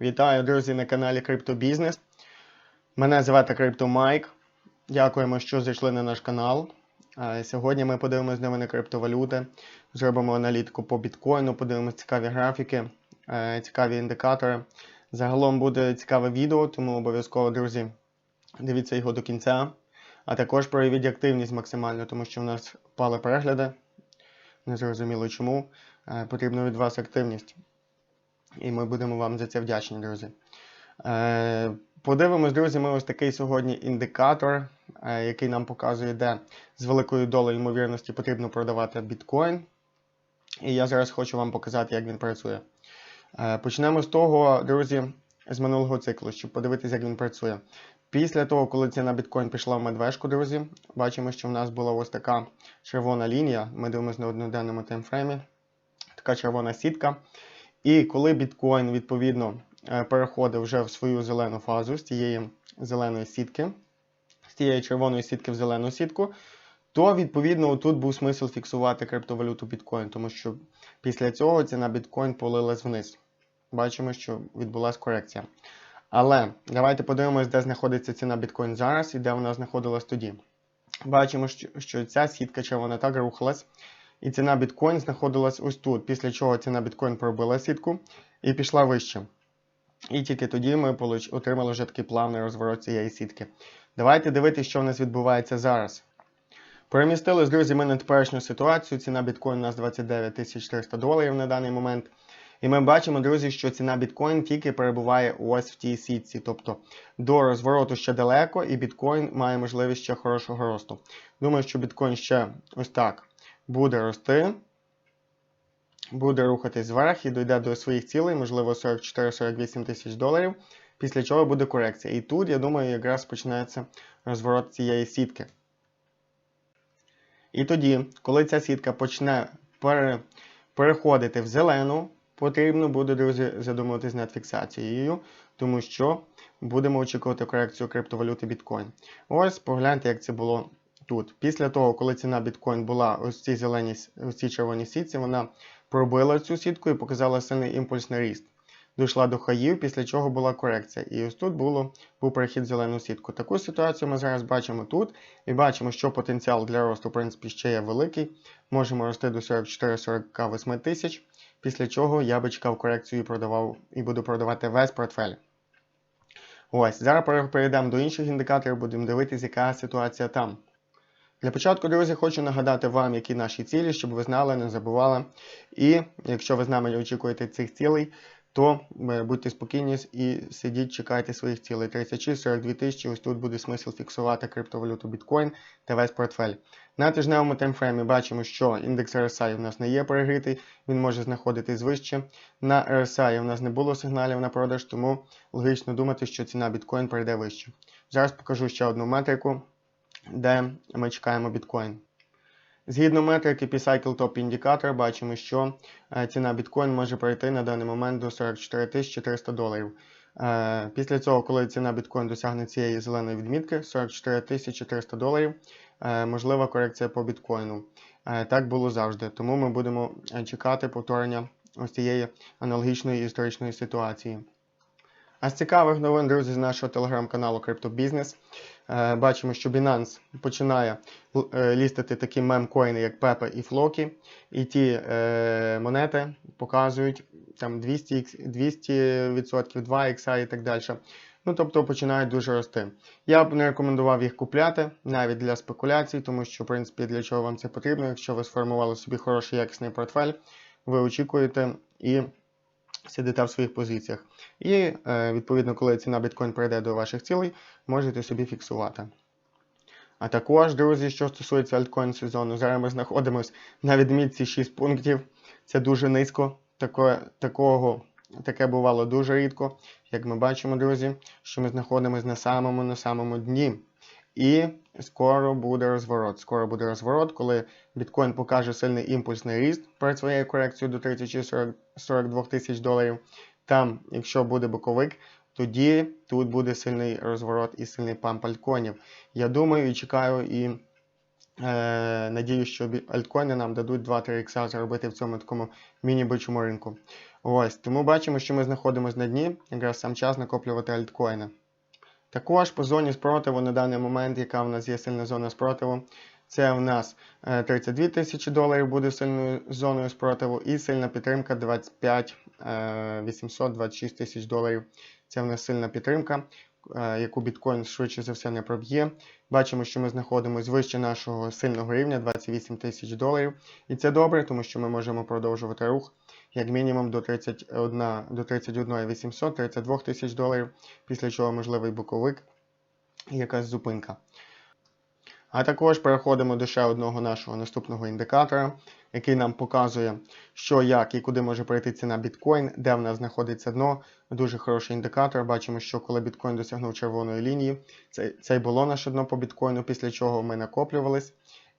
Вітаю, друзі, на каналі Криптобізнес. Мене звати CryptoMike. Дякуємо, що зайшли на наш канал. Е, Сьогодні ми подивимось новини криптовалюти, зробимо аналітику по біткоїну, подивимось цікаві графіки, е, цікаві індикатори. Загалом буде цікаве відео, тому обов'язково, друзі, дивіться його до кінця. А також проявіть активність максимально, тому що в нас впали перегляди. Незрозуміло чому. Е, Потрібна від вас активність. І ми будемо вам за це вдячні, друзі. Е, подивимось, друзі, ми ось такий сьогодні індикатор, е, який нам показує, де з великою долею ймовірності потрібно продавати біткоін. І я зараз хочу вам показати, як він працює. Е, почнемо з того, друзі, з минулого циклу, щоб подивитися, як він працює. Після того, коли ціна біткоін пішла в медвежку, друзі, бачимо, що в нас була ось така червона лінія. Ми дивимося на одноденному таймфреймі. Така червона сітка. І коли біткоін, відповідно, е, переходив вже в свою зелену фазу з цієї зеленої сітки, з цієї червоної сітки в зелену сітку, то, відповідно, тут був смисл фіксувати криптовалюту біткоін, тому що після цього ціна біткоін полилась вниз. Бачимо, що відбулася корекція. Але давайте подивимось, де знаходиться ціна біткоін зараз і де вона знаходилась тоді. Бачимо, що ця сітка червона так рухалась. І ціна біткоін знаходилась ось тут, після чого ціна біткоін пробила сітку і пішла вище. І тільки тоді ми отримали вже такий плавний розворот цієї сітки. Давайте дивитися, що в нас відбувається зараз. Перемістились, друзі, ми на теперішню ситуацію. Ціна біткоін у нас 29 400 доларів на даний момент. І ми бачимо, друзі, що ціна біткоін тільки перебуває ось в тій сітці. Тобто до розвороту ще далеко, і біткоін має можливість ще хорошого росту. Думаю, що біткоін ще ось так буде рости, буде рухатись вверх і дойде до своїх цілей, можливо, 44-48 тисяч доларів, після чого буде корекція. І тут, я думаю, якраз почнеться розворот цієї сітки. І тоді, коли ця сітка почне пере, переходити в зелену, потрібно буде, друзі, задумуватись над фіксацією, тому що будемо очікувати корекцію криптовалюти біткоін. Ось погляньте, як це було тут. Після того, коли ціна біткоін була ось цій зеленій, ось червоній сітці, вона пробила цю сітку і показала сильний імпульсний ріст. Дійшла до хаїв, після чого була корекція. І ось тут було, був перехід в зелену сітку. Таку ситуацію ми зараз бачимо тут. І бачимо, що потенціал для росту, в принципі, ще є великий. Можемо рости до 44-48 тисяч, після чого я би чекав корекцію і продавав, і буду продавати весь портфель. Ось, зараз перейдемо до інших індикаторів, будемо дивитися, яка ситуація там. Для початку, друзі, хочу нагадати вам, які наші цілі, щоб ви знали, не забували. І якщо ви з нами очікуєте цих цілей, то е, будьте спокійні і сидіть, чекайте своїх цілей. 36-42 тисячі, ось тут буде смисл фіксувати криптовалюту біткоін та весь портфель. На тижневому таймфреймі бачимо, що індекс RSI у нас не є перегрітий, він може знаходитись вище. На RSI у нас не було сигналів на продаж, тому логічно думати, що ціна біткоін перейде вище. Зараз покажу ще одну метрику де ми чекаємо біткоін. Згідно метрики P-Cycle Top індикатора, бачимо, що е, ціна біткоін може перейти на даний момент до 44 300 доларів. Е, Після цього, коли ціна біткоін досягне цієї зеленої відмітки 44 300 доларів, е, можлива корекція по біткоїну. Так було завжди. Тому ми будемо чекати повторення ось цієї аналогічної історичної ситуації. А з цікавих новин, друзі, з нашого телеграм-каналу. Е, бачимо, що Binance починає е, лістити такі мемкоїни, як Pepe і Floki. І ті е, монети показують там 200, 200%, 2 ікса і так далі. Ну, тобто починають дуже рости. Я б не рекомендував їх купляти навіть для спекуляцій, тому що, в принципі, для чого вам це потрібно, якщо ви сформували собі хороший якісний портфель, ви очікуєте і сидите в своїх позиціях. І е, відповідно, коли ціна біткоін прийде до ваших цілей, можете собі фіксувати. А також, друзі, що стосується альткоін сезону, зараз ми знаходимося на відмітці 6 пунктів. Це дуже низько. Таке, такого, таке бувало дуже рідко. Як ми бачимо, друзі, що ми знаходимося на самому на самому дні. І скоро буде розворот. Скоро буде розворот, коли біткоін покаже сильний імпульсний ріст перед своєю корекцією до 30-42 тисяч доларів. Там, якщо буде боковик, тоді тут буде сильний розворот і сильний памп альткоїнів. Я думаю і чекаю і е, надію, що альткоїни нам дадуть 2-3 ікса заробити в цьому такому міні-бичому ринку. Ось, тому бачимо, що ми знаходимося на дні, якраз сам час накоплювати альткоїни. Також по зоні спротиву на даний момент, яка в нас є сильна зона спротиву, це в нас е, 32 тисячі доларів буде сильною зоною спротиву і сильна підтримка 25 е, 826 тисяч доларів. Це в нас сильна підтримка, е, яку біткоін швидше за все не проб'є. Бачимо, що ми знаходимося вище нашого сильного рівня 28 тисяч доларів. І це добре, тому що ми можемо продовжувати рух як мінімум до 31 до 31 800, 32 тисяч доларів, після чого можливий боковик і якась зупинка. А також переходимо до ще одного нашого наступного індикатора, який нам показує, що, як і куди може прийти ціна біткоін, де в нас знаходиться дно. Дуже хороший індикатор. Бачимо, що коли біткоін досягнув червоної лінії, це, й було наше дно по біткоїну, після чого ми накоплювались.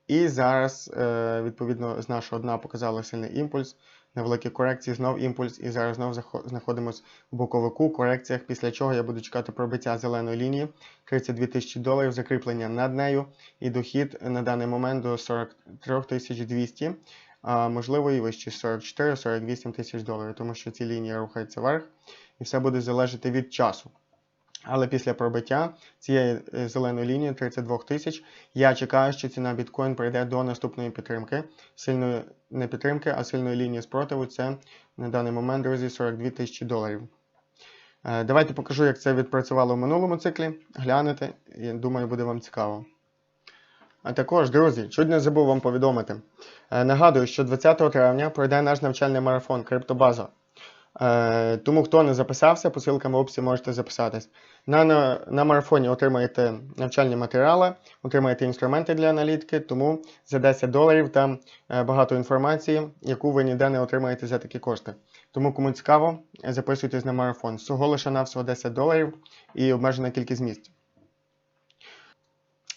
І зараз, е, відповідно, з нашого дна показали сильний імпульс, невеликі корекції, знов імпульс, і зараз знов знаходимось в боковику, корекціях, після чого я буду чекати пробиття зеленої лінії, 32 тисячі доларів, закріплення над нею, і дохід на даний момент до 43 200, а можливо і вище. 44-48 тисяч доларів, тому що ці лінії рухаються вверх, і все буде залежати від часу. Але після пробиття цієї е, зеленої лінії 32 тисяч я чекаю, що ціна біткоін прийде до наступної підтримки. Сильної не підтримки, а сильної лінії спротиву це на даний момент, друзі, 42 тисячі доларів. Е, Давайте покажу, як це відпрацювало в минулому циклі. Глянете, і думаю, буде вам цікаво. А також, друзі, чуть не забув вам повідомити. Е, Нагадую, що 20 травня пройде наш навчальний марафон Криптобаза. Е, Тому хто не записався, по ссылкам в описі можете записатись. На, на, на марафоні отримаєте навчальні матеріали, отримаєте інструменти для аналітики, тому за 10 доларів там е, багато інформації, яку ви ніде не отримаєте за такі кошти. Тому кому цікаво, записуйтесь на марафон. Всього лише на всього 10 доларів і обмежена кількість місць.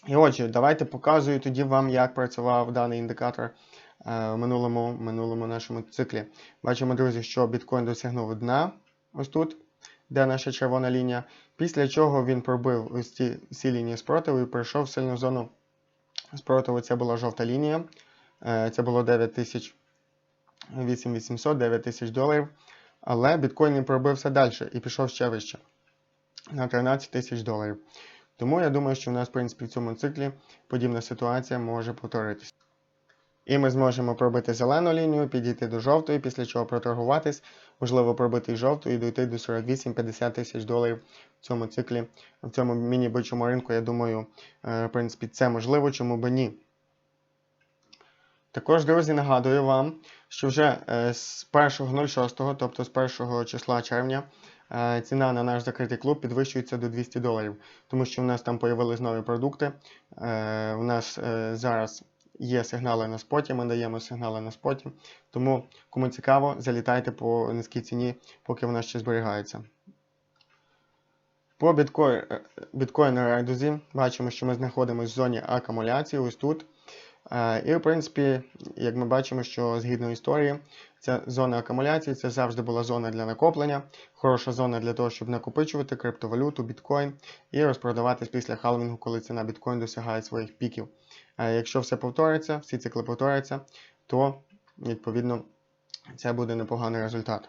І отже, давайте показую тоді вам, як працював даний індикатор в минулому, минулому нашому циклі. Бачимо, друзі, що біткоін досягнув дна ось тут, де наша червона лінія. Після чого він пробив ось ці всі лінії спротиву і пройшов в сильну зону спротиву. Це була жовта лінія. Е, Це було 9000 8800, 9000 доларів. Але біткоін не пробився далі і пішов ще вище на 13 тисяч доларів. Тому я думаю, що в нас, в принципі, в цьому циклі подібна ситуація може повторитися. І ми зможемо пробити зелену лінію, підійти до жовтої, після чого проторгуватись, можливо, пробити жовту і дойти до 48-50 тисяч доларів в цьому циклі, в цьому міні-бичому ринку. Я думаю, е, в принципі, це можливо, чому би ні. Також, друзі, нагадую вам, що вже е, з 1.06, тобто з 1 числа червня, е, ціна на наш закритий клуб підвищується до 200 доларів, тому що в нас там появились нові продукти. У нас зараз є сигнали на споті, ми даємо сигнали на споті. Тому, кому цікаво, залітайте по низькій ціні, поки вона ще зберігається. По біткоін, біткоїну райдузі бачимо, що ми знаходимося в зоні акумуляції, ось тут. Е, І, в принципі, як ми бачимо, що згідно історії, ця зона акумуляції це завжди була зона для накоплення, хороша зона для того, щоб накопичувати криптовалюту, біткоін і розпродаватись після халвінгу, коли ціна біткоін досягає своїх піків. Якщо все повториться, всі цикли повторяться, то відповідно це буде непоганий результат.